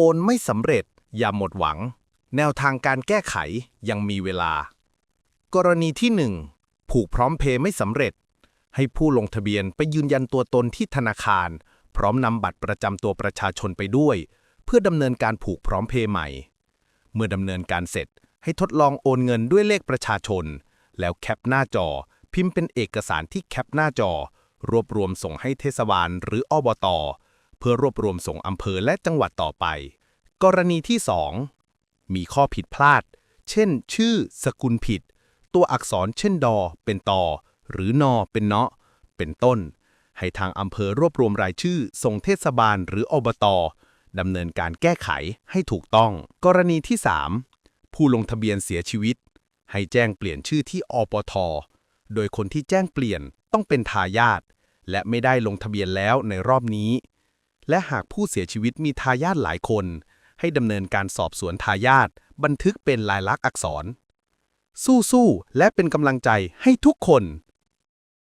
อนไม่สำเร็จ อย่าหมดหวัง แนวทางการแก้ไขยังมีเวลา กรณีที่ 1 ผูกพร้อมเพย์ไม่สำเร็จ ให้ผู้ลงทะเบียนไปยืนยันตัวตนที่ธนาคาร พร้อมนำบัตรประจำตัวประชาชนไปด้วย เพื่อดำเนินการผูกพร้อมเพย์ใหม่ เมื่อดำเนินการเสร็จให้ทดลองโอนเงินด้วยเลขประชาชน แล้วแคปหน้าจอ พิมพ์เป็นเอกสารที่แคปหน้าจอ รวบรวมส่งให้เทศบาลหรืออบต เพื่อรวบรวมส่งอำเภอและจังหวัดต่อไป กรณีที่ 2 มีข้อผิดพลาด เช่น ชื่อ สกุลผิด ตัวอักษรเช่นดอ เป็นตอ หรือนอ เป็นเนาะ เป็นต้น ให้ทางอำเภอรวบรวมรายชื่อ ส่งเทศบาลหรืออบตดำเนินการแก้ไขให้ถูกต้อง กรณีที่ 3 ผู้ลงทะเบียนเสียชีวิต ให้แจ้งเปลี่ยนชื่อที่อปท โดยคนที่แจ้งเปลี่ยนต้องเป็นทายาทและไม่ได้ลงทะเบียนแล้วในรอบนี้ และหากผู้เสียชีวิตมีทายาทหลายคน ให้ดำเนินการสอบสวนทายาทบันทึกเป็นลายลักษณ์อักษร สู้ๆและเป็นกำลังใจให้ทุกคน